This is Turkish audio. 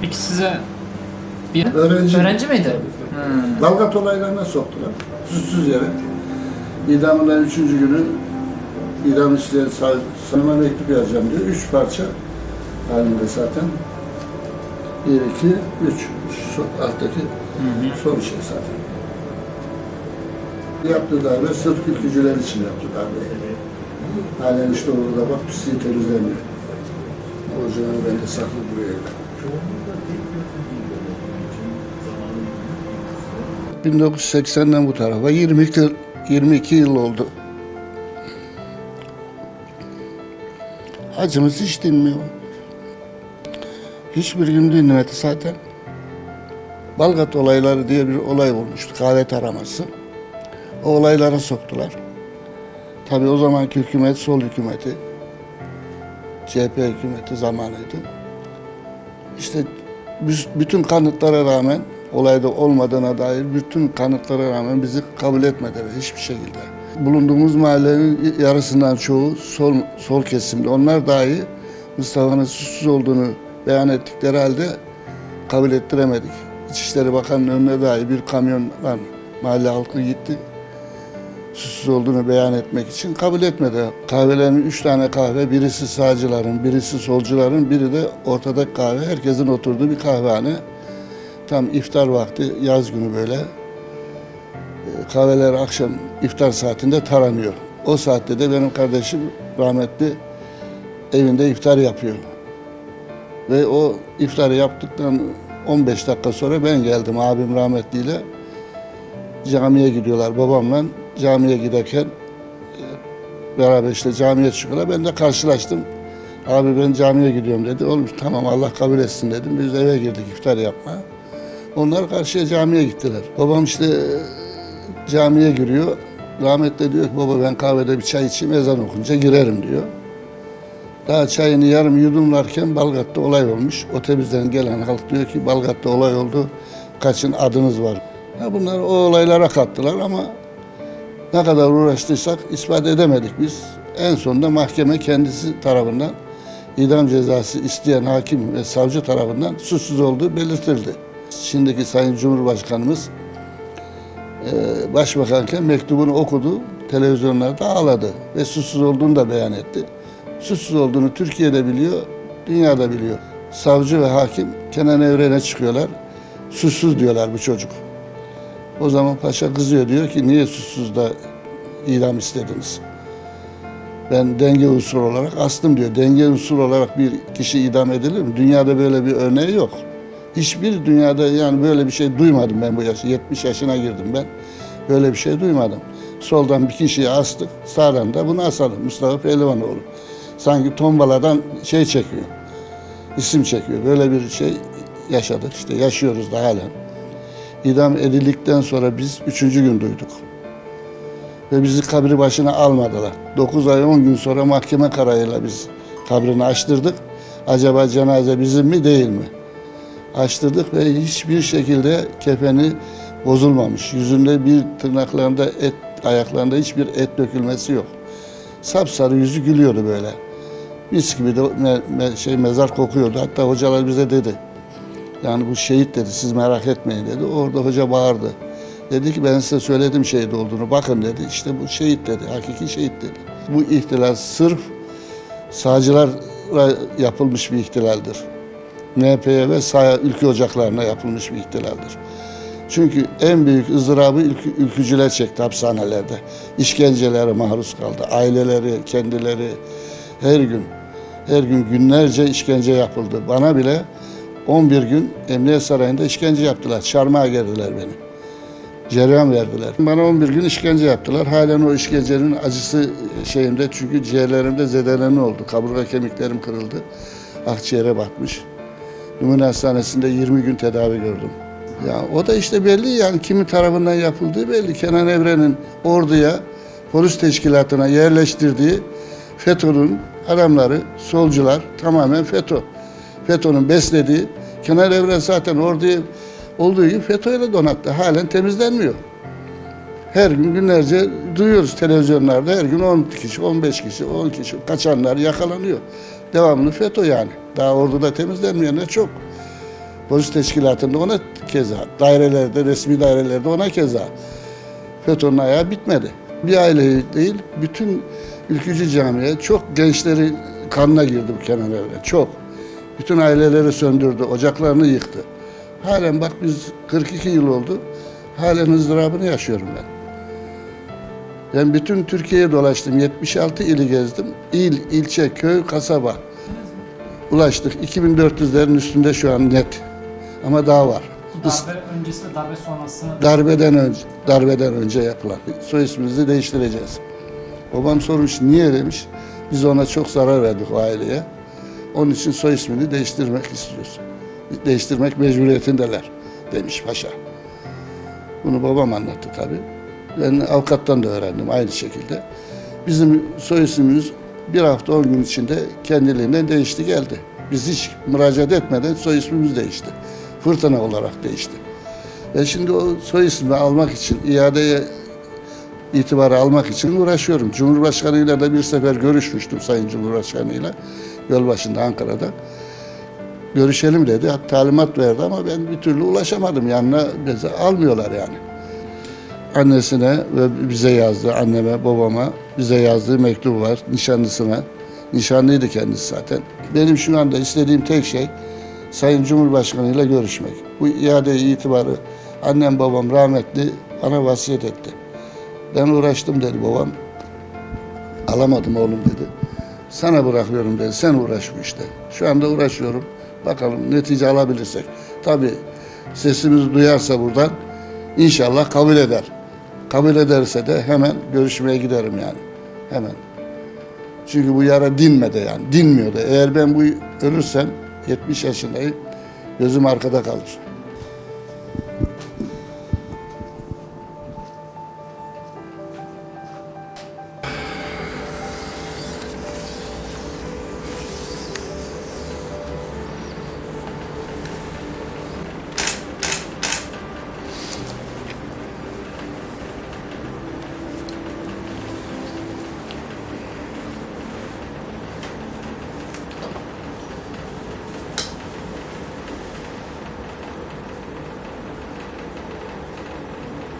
Peki size bir Öğrenci. öğrenci miydi? Hmm. Balgat olaylarına soktular. Suçsuz yere. İdamından üçüncü günü idam isteyen savcı sana mektup yazacağım diyor. Üç parça halinde zaten. Bir, iki, üç. Şu alttaki son şey zaten. Yaptığı darbe sırf ülkücüler için yaptı darbe. Halen işte orada bak pisliği temizlemiyor. Yüzden ben de saklı evde. 1980'den bu tarafa 22 yıl, 22 yıl oldu. Acımız hiç dinmiyor. Hiçbir gün dinlemedi zaten. Balgat olayları diye bir olay olmuştu. Kahve taraması. O olaylara soktular. Tabii o zamanki hükümet sol hükümeti. CHP hükümeti zamanıydı. İşte bütün kanıtlara rağmen olayda olmadığına dair bütün kanıtlara rağmen bizi kabul etmediler hiçbir şekilde. Bulunduğumuz mahallenin yarısından çoğu sol, sol kesimde. Onlar dahi Mustafa'nın suçsuz olduğunu beyan ettikleri halde kabul ettiremedik. İçişleri Bakanı'nın önüne dahi bir kamyonla mahalle halkı gitti. Suçsuz olduğunu beyan etmek için kabul etmedi. Kahvelerin üç tane kahve, birisi sağcıların, birisi solcuların, biri de ortadaki kahve. Herkesin oturduğu bir kahvehane. Tam iftar vakti, yaz günü böyle. E, Kahveler akşam iftar saatinde taranıyor. O saatte de benim kardeşim rahmetli evinde iftar yapıyor. Ve o iftarı yaptıktan 15 dakika sonra ben geldim abim rahmetliyle. Camiye gidiyorlar babamla. Camiye giderken e, beraber işte camiye çıkıyorlar. Ben de karşılaştım. Abi ben camiye gidiyorum dedi. Oğlum tamam Allah kabul etsin dedim. Biz eve girdik iftar yapmaya. Onlar karşıya camiye gittiler. Babam işte e, camiye giriyor. Rahmetli diyor ki baba ben kahvede bir çay içeyim ezan okunca girerim diyor. Daha çayını yarım yudumlarken Balgat'ta olay olmuş. Otobüsten gelen halk diyor ki Balgat'ta olay oldu. Kaçın adınız var. Ya bunlar o olaylara kattılar ama ne kadar uğraştıysak ispat edemedik biz. En sonunda mahkeme kendisi tarafından idam cezası isteyen hakim ve savcı tarafından suçsuz olduğu belirtildi. Şimdiki Sayın Cumhurbaşkanımız e, başbakanken mektubunu okudu, televizyonlarda ağladı ve suçsuz olduğunu da beyan etti. Suçsuz olduğunu Türkiye'de biliyor, dünyada biliyor. Savcı ve hakim Kenan Evren'e çıkıyorlar. Suçsuz diyorlar bu çocuk. O zaman paşa kızıyor diyor ki niye suçsuz da idam istediniz? Ben denge unsuru olarak astım diyor. Denge unsuru olarak bir kişi idam edilir mi? Dünyada böyle bir örneği yok. Hiçbir dünyada yani böyle bir şey duymadım ben bu yaş. 70 yaşına girdim ben. Böyle bir şey duymadım. Soldan bir kişiyi astık, sağdan da bunu asalım. Mustafa Pehlivanoğlu. Sanki tombaladan şey çekiyor. isim çekiyor. Böyle bir şey yaşadık. İşte yaşıyoruz da halen. İdam edildikten sonra biz üçüncü gün duyduk. Ve bizi kabri başına almadılar. 9 ay 10 gün sonra mahkeme kararıyla biz kabrini açtırdık. Acaba cenaze bizim mi değil mi? Açtırdık ve hiçbir şekilde kefeni bozulmamış. Yüzünde bir tırnaklarında et, ayaklarında hiçbir et dökülmesi yok. Sapsarı yüzü gülüyordu böyle. Mis gibi de me- me- şey mezar kokuyordu. Hatta hocalar bize dedi. Yani bu şehit dedi siz merak etmeyin dedi. Orada hoca bağırdı. Dedi ki ben size söyledim şehit olduğunu. Bakın dedi işte bu şehit dedi. Hakiki şehit dedi. Bu ihtilal sırf sağcılara yapılmış bir ihtilaldir. MHP'ye ve sağ ülke ocaklarına yapılmış bir ihtilaldir. Çünkü en büyük ızdırabı ülkü, ülkücüler çekti hapishanelerde. İşkencelere maruz kaldı. Aileleri, kendileri her gün, her gün günlerce işkence yapıldı. Bana bile 11 gün Emniyet Sarayı'nda işkence yaptılar. Çarmıha gerdiler beni. Cereyan verdiler. Bana 11 gün işkence yaptılar. Halen o işkencenin acısı şeyimde çünkü ciğerlerimde zedelenme oldu. Kaburga kemiklerim kırıldı. Akciğere batmış. Numune Hastanesi'nde 20 gün tedavi gördüm. Ya o da işte belli yani kimin tarafından yapıldığı belli. Kenan Evren'in orduya, polis teşkilatına yerleştirdiği FETÖ'nün adamları, solcular tamamen FETÖ. FETÖ'nün beslediği, Kenan Evren zaten orduyu olduğu gibi FETÖ'yle donattı. Halen temizlenmiyor. Her gün günlerce duyuyoruz televizyonlarda her gün 10 kişi, 15 kişi, 10 kişi kaçanlar yakalanıyor. Devamlı FETÖ yani. Daha orduda temizlenmeyenler çok. Polis teşkilatında ona keza, dairelerde, resmi dairelerde ona keza. FETÖ'nün ayağı bitmedi. Bir aile değil, bütün ülkücü camiye çok gençleri kanına girdi bu Kenan Evren, çok. Bütün aileleri söndürdü, ocaklarını yıktı. Halen bak biz 42 yıl oldu, halen ızdırabını yaşıyorum ben. Ben bütün Türkiye'ye dolaştım, 76 ili gezdim. İl, ilçe, köy, kasaba. Ulaştık. 2400'lerin üstünde şu an net. Ama daha var. Darbe öncesi ve darbe sonrası Darbeden önce, darbeden önce yapılan. Soy isminizi değiştireceğiz. Babam sormuş niye demiş. Biz ona çok zarar verdik o aileye. Onun için soy ismini değiştirmek istiyoruz. Değiştirmek mecburiyetindeler demiş paşa. Bunu babam anlattı tabii. Ben avukattan da öğrendim aynı şekilde. Bizim soy ismimiz bir hafta on gün içinde kendiliğinden değişti geldi. Biz hiç müracaat etmeden soy ismimiz değişti. Fırtına olarak değişti. Ben şimdi o soy ismi almak için, iadeye itibarı almak için uğraşıyorum. Cumhurbaşkanıyla da bir sefer görüşmüştüm Sayın Cumhurbaşkanıyla. Yolbaşında Ankara'da. Görüşelim dedi. Talimat verdi ama ben bir türlü ulaşamadım. Yanına bizi almıyorlar yani. Annesine ve bize yazdı, anneme, babama bize yazdığı mektubu var. Nişanlısına. Nişanlıydı kendisi zaten. Benim şu anda istediğim tek şey Sayın Cumhurbaşkanıyla görüşmek. Bu iade itibarı annem babam rahmetli bana vasiyet etti. Ben uğraştım dedi babam. Alamadım oğlum dedi. Sana bırakıyorum dedi. Sen uğraş bu işte. Şu anda uğraşıyorum. Bakalım netice alabilirsek. Tabii sesimizi duyarsa buradan inşallah kabul eder. Kabul ederse de hemen görüşmeye giderim yani. Hemen. Çünkü bu yara dinmedi yani. Dinmiyordu. Eğer ben bu ölürsem 70 yaşındayım. Gözüm arkada kalır.